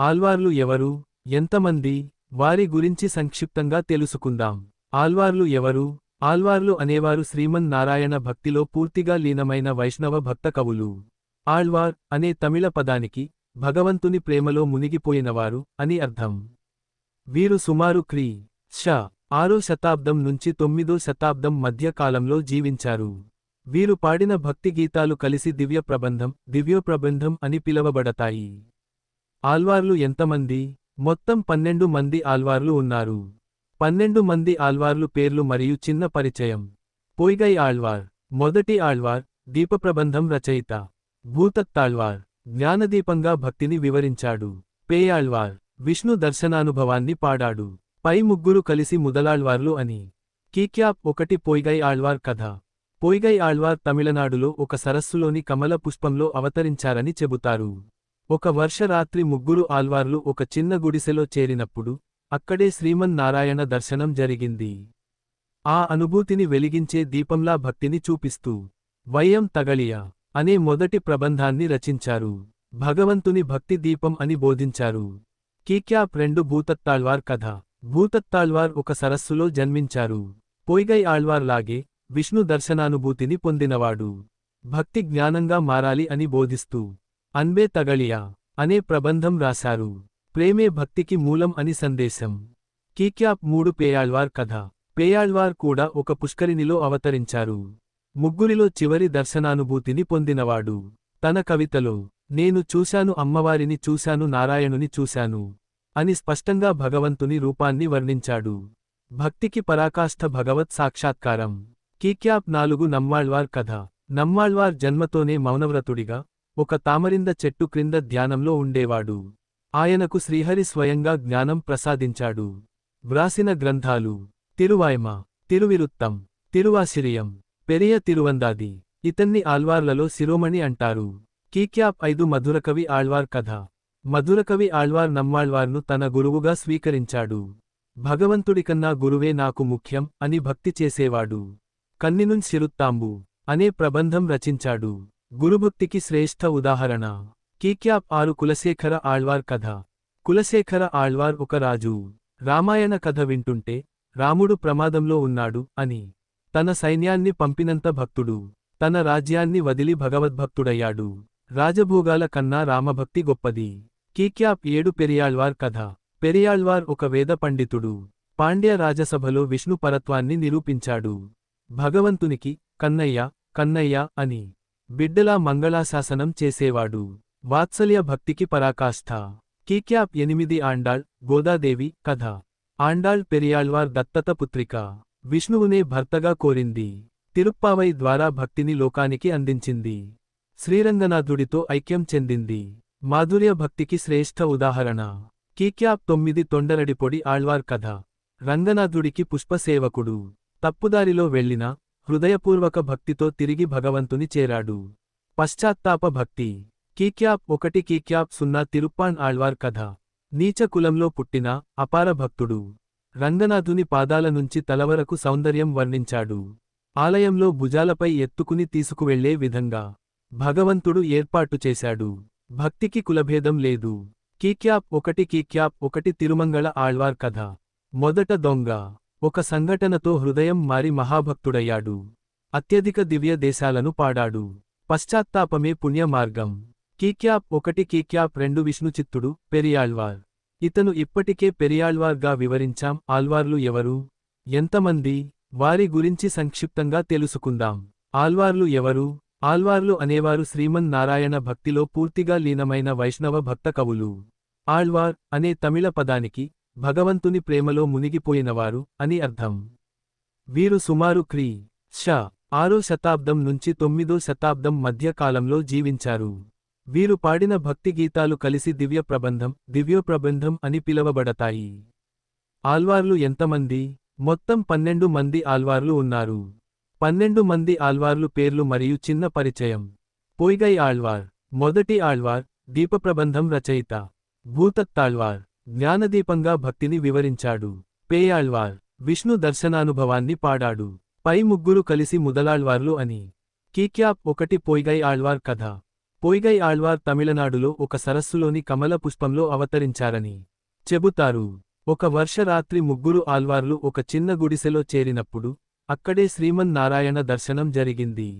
ఆల్వార్లు ఎవరు? ఎంతమంది? వారి గురించి సంక్షిప్తంగా తెలుసుకుందాం. ఆల్వార్లు ఎవరు? ఆల్వార్లు అనేవారు శ్రీమన్ నారాయణ భక్తిలో పూర్తిగా లీనమైన వైష్ణవ భక్త కవులు. ఆళ్వార్ అనే తమిళ పదానికి భగవంతుని ప్రేమలో మునిగిపోయినవారు అని అర్థం. వీరు సుమారు క్రీ. ష ఆరో శతాబ్దం నుంచి తొమ్మిదో శతాబ్దం మధ్య కాలంలో జీవించారు. వీరు పాడిన భక్తి గీతాలు కలిసి దివ్య ప్రబంధం దివ్యోప్రబంధం అని పిలవబడతాయి. ఆల్వార్లు ఎంతమంది? మొత్తం పన్నెండు మంది ఆల్వార్లు ఉన్నారు. పన్నెండు మంది ఆల్వార్లు పేర్లు మరియు చిన్న పరిచయం. పొయ్గై ఆళ్వార్ మొదటి ఆళ్వార్ దీపప్రబంధం రచయిత. భూతత్తాళ్వార్ జ్ఞానదీపంగా భక్తిని వివరించాడు. పేయాళ్వార్ విష్ణు దర్శనానుభవాన్ని పాడాడు. పై ముగ్గురు కలిసి ముదలాళ్వార్లు అని. కీక్యాప్ ఒకటి పొయ్గై ఆళ్వార్ కథ. పొయ్గై ఆళ్వార్ తమిళనాడులో ఒక సరస్సులోని కమల పుష్పంలో అవతరించారని చెబుతారు. ఒక వర్షరాత్రి ముగ్గురు ఆల్వార్లు ఒక చిన్న గుడిసెలో చేరినప్పుడు అక్కడే శ్రీమన్ నారాయణ దర్శనం జరిగింది. ఆ అనుభూతిని వెలిగించే దీపంలా భక్తిని చూపిస్తూ వయం తగళియ అనే మొదటి ప్రబంధాన్ని రచించారు. భగవంతుని భక్తి దీపం అని బోధించారు. కీక్యాప్ రెండు భూతత్తాళ్వార్ కథ. భూతత్తాళ్వార్ ఒక సరస్సులో జన్మించారు. పొయ్గై ఆళ్వార్ లాగే విష్ణు దర్శనానుభూతిని పొందినవాడు. భక్తి జ్ఞానంగా మారాలి అని బోధిస్తూ అన్బే తగళియా అనే ప్రబంధం రాశారు. ప్రేమే భక్తికి మూలం అని సందేశం. కీక్యాప్ మూడు పేయాళ్వార్ కథ. పేయాళ్వార్ కూడా ఒక పుష్కరిణిలో అవతరించారు. ముగ్గురిలో చివరి దర్శనానుభూతిని పొందినవాడు. తన కవితలో నేను చూశాను అమ్మవారిని చూశాను నారాయణుని చూశాను అని స్పష్టంగా భగవంతుని రూపాన్ని వర్ణించాడు. భక్తికి పరాకాష్ఠ భగవత్ సాక్షాత్కారం. కీక్యాప్ నాలుగు నమ్మాళ్వార్ కథ. నమ్మాళ్వార్ జన్మతోనే మౌనవ్రతుడిగా ఒక తామరింద చెట్టు క్రింద ధ్యానంలో ఉండేవాడు. ఆయనకు శ్రీహరి స్వయంగా జ్ఞానం ప్రసాదించాడు. వ్రాసిన గ్రంథాలు తిరువాయమ తిరువిరుత్తం తిరువాసిరియం పెరియ తిరువందాది ఇతన్ని ఆల్వార్లలో శిరోమణి అంటారు. కీక్యాప్ ఐదు మధురకవి ఆళ్వార్ కథ. మధురకవి ఆళ్వార్ నమ్మాళ్వార్ను తన గురువుగా స్వీకరించాడు. భగవంతుడికన్నా గురువే నాకు ముఖ్యం అని భక్తి చేసేవాడు. కన్నినున్ శిరుత్తాంబు అనే ప్రబంధం రచించాడు. గురుభక్తికి శ్రేష్ఠ ఉదాహరణ. కీక్యాప్ ఆరు కులశేఖర ఆళ్వార్ కథ. కులశేఖర ఆళ్వార్ ఒక రాజు. రామాయణ కథ వింటుంటే రాముడు ప్రమాదంలో ఉన్నాడు అని. తన సైన్యాన్ని పంపినంత భక్తుడు. తన రాజ్యాన్ని వదిలి భగవద్భక్తుడయ్యాడు. రాజభోగాల కన్నా రామభక్తి గొప్పది. కీక్యాప్ ఏడు పెరియాళ్వార్ కథ. పెరియాళ్వార్ ఒక వేద పండితుడు. పాండ్య రాజసభలో విష్ణు పరత్వాన్ని నిరూపించాడు. భగవంతునికి కన్నయ్య కన్నయ్య అని. బిడ్డలా మంగళాశాసనం చేసేవాడు. వాత్సల్య భక్తికి పరాకాష్ఠ. కీక్యాప్ ఎనిమిది ఆండాళ్ గోదాదేవి కథ. ఆండాళ్ పెరియాళ్వార్ దత్తత పుత్రిక. విష్ణువునే భర్తగా కోరింది. తిరుప్పావై ద్వారా భక్తిని లోకానికి అందించింది. శ్రీరంగనాథుడితో ఐక్యం చెందింది. మాధుర్య భక్తికి శ్రేష్ఠ ఉదాహరణ. కీక్యాప్ తొమ్మిది తొండరడిపొడి ఆళ్వార్ కథ. రంగనాథుడికి పుష్పసేవకుడు. తప్పుదారిలో వెళ్ళిన హృదయపూర్వక భక్తితో తిరిగి భగవంతుని చేరాడు. పశ్చాత్తాప భక్తి. కీక్యాప్ ఒకటి కీక్యాప్ సున్నా తిరుప్పాన్ ఆళ్వార్ కథ. నీచ కులంలో పుట్టిన అపార భక్తుడు. రంగనాథుని పాదాల నుంచి తలవరకు సౌందర్యం వర్ణించాడు. ఆలయంలో భుజాలపై ఎత్తుకుని తీసుకువెళ్ళే విధంగా భగవంతుడు ఏర్పాటు చేశాడు. భక్తికి కులభేదం లేదు. కీక్యాప్ ఒకటి కీక్యాప్ ఒకటి తిరుమంగళ ఆళ్వార్ కథ. మొదట దొంగ. ఒక సంఘటనతో హృదయం మారి మహాభక్తుడయ్యాడు. అత్యధిక దివ్య దేశాలను పాడాడు. పశ్చాత్తాపమే పుణ్యమార్గం. కీక్యాప్ ఒకటి కీక్యాప్ రెండు విష్ణుచిత్తుడు పెరియాళ్వార్. ఇతను ఇప్పటికే పెరియాళ్వార్గా వివరించాం. ఆల్వార్లు ఎవరు? ఎంతమంది? వారి గురించి సంక్షిప్తంగా తెలుసుకుందాం. ఆల్వార్లు ఎవరు? ఆల్వార్లు అనేవారు శ్రీమన్ నారాయణ భక్తిలో పూర్తిగా లీనమైన వైష్ణవ భక్త కవులు. ఆళ్వార్ అనే తమిళ పదానికి భగవంతుని ప్రేమలో మునిగిపోయినవారు అని అర్థం. వీరు సుమారు క్రీ. ష ఆరో శతాబ్దం నుంచి తొమ్మిదో శతాబ్దం మధ్య కాలంలో జీవించారు. వీరు పాడిన భక్తి గీతాలు కలిసి దివ్య ప్రబంధం దివ్యోప్రబంధం అని పిలవబడతాయి. ఆల్వార్లు ఎంతమంది? మొత్తం పన్నెండు మంది ఆల్వార్లు ఉన్నారు. పన్నెండు మంది ఆల్వార్లు పేర్లు మరియు చిన్న పరిచయం. పొయ్గై ఆళ్వార్ మొదటి ఆళ్వార్ దీపప్రబంధం రచయిత. భూతత్తాళ్వార్. జ్ఞానదీపంగా భక్తిని వివరించాడు. పేయాళ్వార్ విష్ణు దర్శనానుభవాన్ని పాడాడు. పై ముగ్గురు కలిసి ముదలాళ్వార్లు అని. కీక్యాప్ ఒకటి పొయ్గై ఆళ్వార్ కథ. పొయ్గై ఆళ్వార్ తమిళనాడులో ఒక సరస్సులోని కమల పుష్పంలో అవతరించారని చెబుతారు. ఒక వర్షరాత్రి ముగ్గురు ఆళ్వార్లు ఒక చిన్న గుడిసెలో చేరినప్పుడు అక్కడే శ్రీమన్నారాయణ దర్శనం జరిగింది.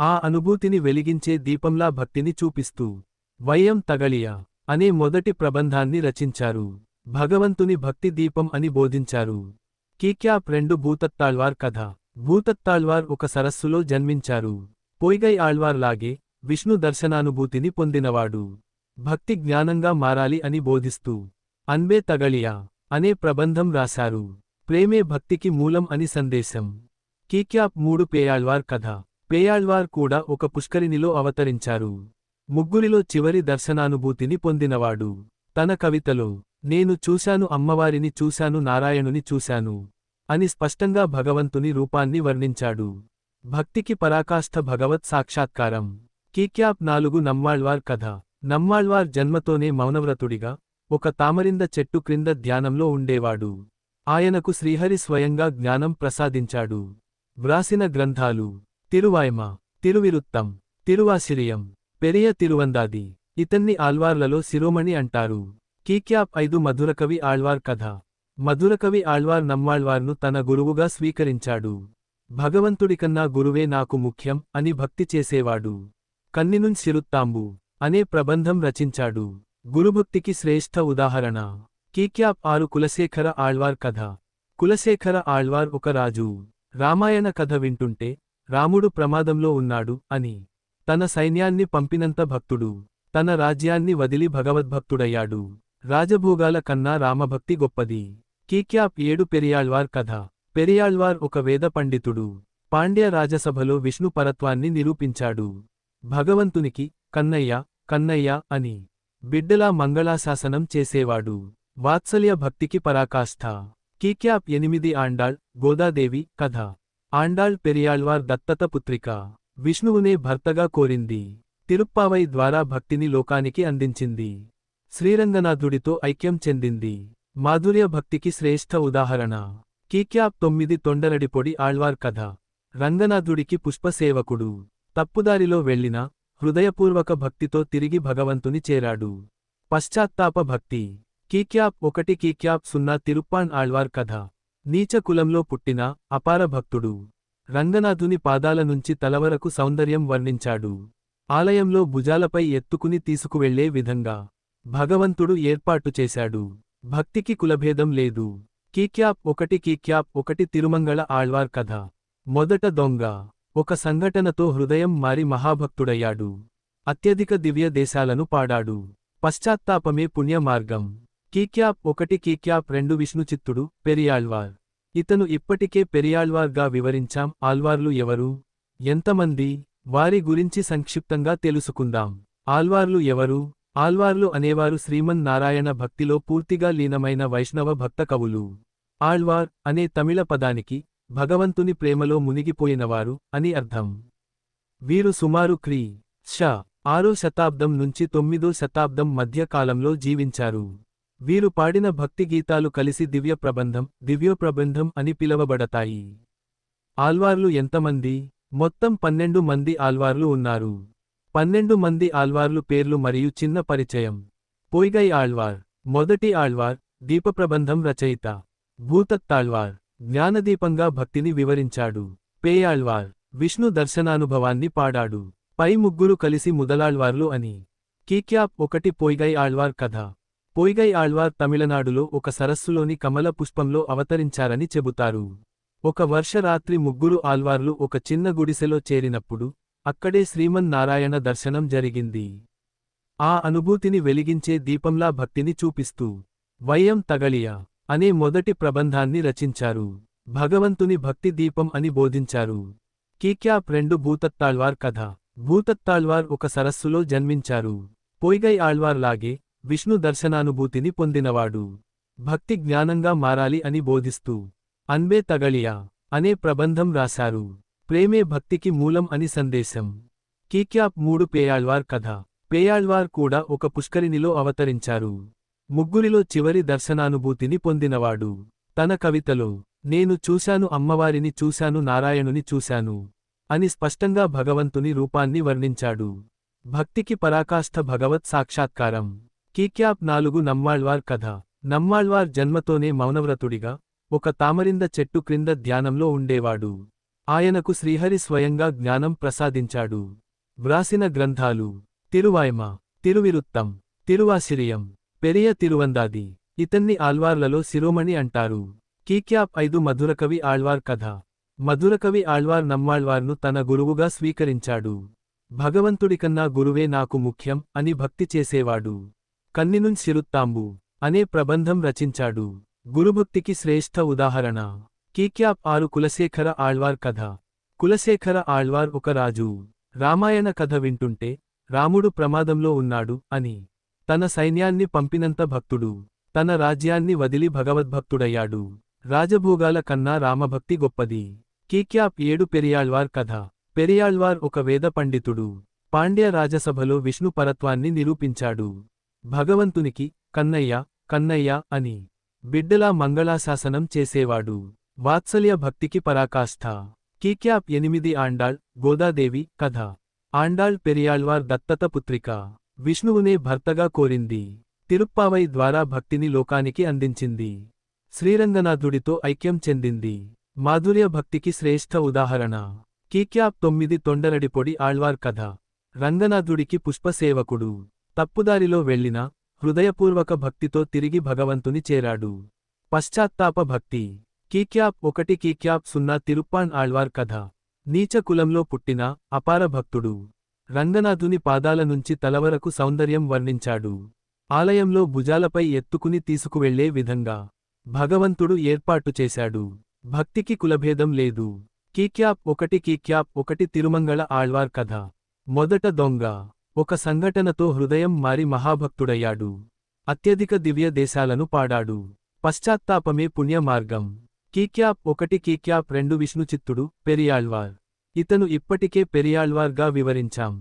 ఆ అనుభూతిని వెలిగించే దీపంలా భక్తిని చూపిస్తూ. వయం తగళియా అనే మొదటి ప్రబంధాన్ని రచించారు. భగవంతుని భక్తి దీపం అని బోధించారు. కీక్యాప్ రెండు భూతత్తాళ్వార్ కథ. భూతత్తాళ్వార్ ఒక సరస్సులో జన్మించారు. పొయ్గై ఆళ్వార్ లాగే విష్ణు దర్శనానుభూతిని పొందినవాడు. భక్తి జ్ఞానంగా మారాలి అని బోధిస్తూ అన్బే తగళియా అనే ప్రబంధం రాశారు. ప్రేమే భక్తికి మూలం అని సందేశం. కీక్యాప్ మూడు పేయాళ్వార్ కథ. పేయాళ్వార్ కూడా ఒక పుష్కరిణిలో అవతరించారు. ముగ్గురిలో చివరి దర్శనానుభూతిని పొందినవాడు. తన కవితలో నేను చూశాను అమ్మవారిని చూశాను నారాయణుని చూశాను అని స్పష్టంగా భగవంతుని రూపాన్ని వర్ణించాడు. భక్తికి పరాకాష్ఠ భగవత్ సాక్షాత్కారం. కీక్యాప్ నాలుగు నమ్మాళ్వార్ కథ. నమ్మాళ్వార్ జన్మతోనే మౌనవ్రతుడిగా ఒక తామరింద చెట్టు క్రింద ధ్యానంలో ఉండేవాడు. ఆయనకు శ్రీహరి స్వయంగా జ్ఞానం ప్రసాదించాడు. వ్రాసిన గ్రంథాలు తిరువాయమ తిరువిరుత్తం తిరువాసిరియం పెరియ తిరువందాది. ఇతన్ని ఆళ్వార్లలో శిరోమణి అంటారు. కీక్యాప్ ఐదు మధురకవి ఆళ్వార్ కథ. మధురకవి ఆళ్వార్ నమ్మాళ్వార్ను తన గురువుగా స్వీకరించాడు. భగవంతుడికన్నా గురువే నాకు ముఖ్యం అని భక్తి చేసేవాడు. కన్నినున్ సిరుత్తాంబు అనే ప్రబంధం రచించాడు. గురుభక్తికి శ్రేష్ఠ ఉదాహరణ. కీక్యాప్ ఆరు కులశేఖర ఆళ్వార్ కథ. కులశేఖర ఆళ్వార్ ఒక రాజు. రామాయణ కథ వింటుంటే రాముడు ప్రమాదంలో ఉన్నాడు అని. తన సైన్యాన్ని పంపినంత భక్తుడు. తన రాజ్యాన్ని వదిలి భగవద్భక్తుడయ్యాడు. రాజభోగాల కన్నా రామభక్తి గొప్పది. కీక్యాప్ ఏడు పెరియాళ్వార్ కథ. పెరియాళ్వార్ ఒక వేద పండితుడు. పాండ్య రాజసభలో విష్ణు పరత్వాన్ని నిరూపించాడు. భగవంతునికి కన్నయ్య కన్నయ్య అని. బిడ్డలా మంగళాశాసనం చేసేవాడు. వాత్సల్య భక్తికి పరాకాష్ఠ. కీక్యాప్ ఎనిమిది ఆండాళ్ గోదాదేవి కథ. ఆండాళ్ పెరియాళ్వార్ దత్తత పుత్రిక. విష్ణువునే భర్తగా కోరింది. తిరుప్పావై ద్వారా భక్తిని లోకానికి అందించింది. శ్రీరంగనాథుడితో ఐక్యం చెందింది. మాధుర్య భక్తికి శ్రేష్ఠ ఉదాహరణ. కీక్యాప్ తొమ్మిది తొండరడిపొడి ఆళ్వార్ కథ. రంగనాథుడికి పుష్పసేవకుడు. తప్పుదారిలో వెళ్ళిన హృదయపూర్వక భక్తితో తిరిగి భగవంతుని చేరాడు. పశ్చాత్తాప భక్తి. కీక్యాప్ ఒకటి కీక్యాప్ సున్నా తిరుప్పాన్ ఆళ్వార్ కథ. నీచ కులంలో పుట్టిన అపార భక్తుడు. రంగనాథుని పాదాల నుంచి తలవరకు సౌందర్యం వర్ణించాడు. ఆలయంలో భుజాలపై ఎత్తుకుని తీసుకువెళ్ళే విధంగా భగవంతుడు ఏర్పాటు చేశాడు. భక్తికి కులభేదం లేదు. కీక్యాప్ ఒకటి కీక్యాప్ ఒకటి తిరుమంగళ ఆళ్వార్ కథ. మొదట దొంగ ఒక సంఘటనతో హృదయం మారి మహాభక్తుడయ్యాడు. అత్యధిక దివ్య దేశాలను పాడాడు. పశ్చాత్తాపమే పుణ్యమార్గం. కీక్యాప్ ఒకటి కీక్యాప్ రెండు విష్ణుచిత్తుడు పెరియాళ్వార్. ఇతను ఇప్పటికే పెరియాళ్వార్గా వివరించాం. ఆల్వార్లు ఎవరు? ఎంతమంది? వారి గురించి సంక్షిప్తంగా తెలుసుకుందాం. ఆల్వార్లు ఎవరు? ఆల్వార్లు అనేవారు శ్రీమన్ నారాయణ భక్తిలో పూర్తిగా లీనమైన వైష్ణవ భక్త కవులు. ఆళ్వార్ అనే తమిళ పదానికి భగవంతుని ప్రేమలో మునిగిపోయినవారు అని అర్థం. వీరు సుమారు క్రీ. ష ఆరో శతాబ్దం నుంచి తొమ్మిదో శతాబ్దం మధ్య కాలంలో జీవించారు. వీరు పాడిన భక్తి గీతాలు కలిసి దివ్య ప్రబంధం దివ్యోప్రబంధం అని పిలవబడతాయి. ఆల్వార్లు ఎంతమంది మొత్తం పన్నెండు మంది ఆల్వార్లు ఉన్నారు. పన్నెండు మంది ఆల్వార్లు పేర్లు మరియు చిన్న పరిచయం. పొయ్గై ఆళ్వార్ మొదటి ఆళ్వార్ దీపప్రబంధం రచయిత. భూతత్తాళ్వార్ జ్ఞానదీపంగా భక్తిని వివరించాడు. పేయాళ్వార్ విష్ణు దర్శనానుభవాన్ని పాడాడు. పై ముగ్గురు కలిసి ముదలాళ్వార్లు అని. కీక్యాప్ ఒకటి పొయ్గై ఆళ్వార్ కథ. పొయ్గై ఆళ్వార్ తమిళనాడులో ఒక సరస్సులోని కమల పుష్పంలో అవతరించారని చెబుతారు. ఒక వర్షరాత్రి ముగ్గురు ఆల్వార్లు ఒక చిన్న గుడిసెలో చేరినప్పుడు అక్కడే శ్రీమన్ నారాయణ దర్శనం జరిగింది. ఆ అనుభూతిని వెలిగించే దీపంలా భక్తిని చూపిస్తూ వయం తగళియ అనే మొదటి ప్రబంధాన్ని రచించారు. భగవంతుని భక్తి దీపం అని బోధించారు. కీక్యాప్ రెండు భూతత్తాళ్వార్ కథ. భూతత్తాళ్వార్ ఒక సరస్సులో జన్మించారు. పొయ్గై ఆళ్వార్ లాగే విష్ణు దర్శనానుభూతిని పొందినవాడు. భక్తి జ్ఞానంగా మారాలి అని బోధిస్తూ అన్బే తగళియా అనే ప్రబంధం రాశారు. ప్రేమే భక్తికి మూలం అని సందేశం. కీక్యాప్ మూడు పేయాళ్వార్ కథ. పేయాళ్వార్ కూడా ఒక పుష్కరిణిలో అవతరించారు. ముగ్గురిలో చివరి దర్శనానుభూతిని పొందినవాడు. తన కవితలో నేను చూశాను అమ్మవారిని చూశాను నారాయణుని చూశాను అని స్పష్టంగా భగవంతుని రూపాన్ని వర్ణించాడు. భక్తికి పరాకాష్ఠ భగవత్ సాక్షాత్కారం. కీక్యాప్ నాలుగు నమ్మాళ్వార్ కథ. నమ్మాళ్వార్ జన్మతోనే మౌనవ్రతుడిగా ఒక తామరింద చెట్టు క్రింద ధ్యానంలో ఉండేవాడు. ఆయనకు శ్రీహరి స్వయంగా జ్ఞానం ప్రసాదించాడు. వ్రాసిన గ్రంథాలు తిరువాయ్మ తిరువిరుత్తం తిరువాసిరియం పెరియ తిరువందాది ఇతన్ని ఆళ్వార్లలో శిరోమణి అంటారు. కీక్యాప్ ఐదు మధురకవి ఆళ్వార్ కథ. మధురకవి ఆళ్వార్ నమ్మాళ్వార్ను తన గురువుగా స్వీకరించాడు. భగవంతుడికన్నా గురువే నాకు ముఖ్యం అని భక్తి చేసేవాడు. కన్నినున్ సిరుత్తాంబు అనే ప్రబంధం రచించాడు. గురుభక్తికి శ్రేష్ఠ ఉదాహరణ. కీక్యాప్ ఆరు కులశేఖర ఆళ్వార్ కథ. కులశేఖర ఆళ్వార్ ఒక రాజు. రామాయణ కథ వింటుంటే రాముడు ప్రమాదంలో ఉన్నాడు అని. తన సైన్యాన్ని పంపినంత భక్తుడు. తన రాజ్యాన్ని వదిలి భగవద్భక్తుడయ్యాడు. రాజభోగాల కన్నా రామభక్తి గొప్పది. కీక్యాప్ ఏడు పెరియాళ్వార్ కథ. పెరియాళ్వార్ ఒక వేద పండితుడు. పాండ్య రాజసభలో విష్ణు పరత్వాన్ని నిరూపించాడు. భగవంతునికి కన్నయ్య కన్నయ్య అని బిడ్డలా మంగళాశాసనం చేసేవాడు. వాత్సల్య భక్తికి పరాకాష్ఠ. కీక్యాప్ ఎనిమిది ఆండాళ్ గోదాదేవి కథ. ఆండాళ్ పెరియాళ్వార్ దత్తత పుత్రిక. విష్ణువునే భర్తగా కోరింది. తిరుప్పావై ద్వారా భక్తిని లోకానికి అందించింది. శ్రీరంగనాథుడితో ఐక్యం చెందింది. మాధుర్య భక్తికి శ్రేష్ఠ ఉదాహరణ. కీక్యాప్ తొమ్మిది తొండరడిపొడి ఆళ్వార్ కథ. రంగనాథుడికి పుష్పసేవకుడు. తప్పుదారిలో వెళ్ళిన హృదయపూర్వక భక్తితో తిరిగి భగవంతుని చేరాడు. పశ్చాత్తాప భక్తి. కీక్యాప్ ఒకటి కీక్యాప్ సున్నా తిరుప్పాన్ ఆళ్వార్ కథ. నీచ కులంలో పుట్టిన అపార భక్తుడు. రంగనాథుని పాదాల నుంచి తలవరకు సౌందర్యం వర్ణించాడు. ఆలయంలో భుజాలపై ఎత్తుకుని తీసుకువెళ్ళే విధంగా భగవంతుడు ఏర్పాటు చేశాడు. భక్తికి కులభేదం లేదు. కీక్యాప్ ఒకటి కీక్యాప్ ఒకటి తిరుమంగళ ఆళ్వార్ కథ. మొదట దొంగ. ఒక సంఘటనతో హృదయం మారి మహాభక్తుడయ్యాడు. అత్యధిక దివ్య దేశాలను పాడాడు. పశ్చాత్తాపమే పుణ్యమార్గం కీక్యాప్ ఒకటి కీక్యాప్ రెండు విష్ణుచిత్తుడు పెరియాళ్వార్. ఇతను ఇప్పటికే పెరియాళ్వార్గా వివరించాం.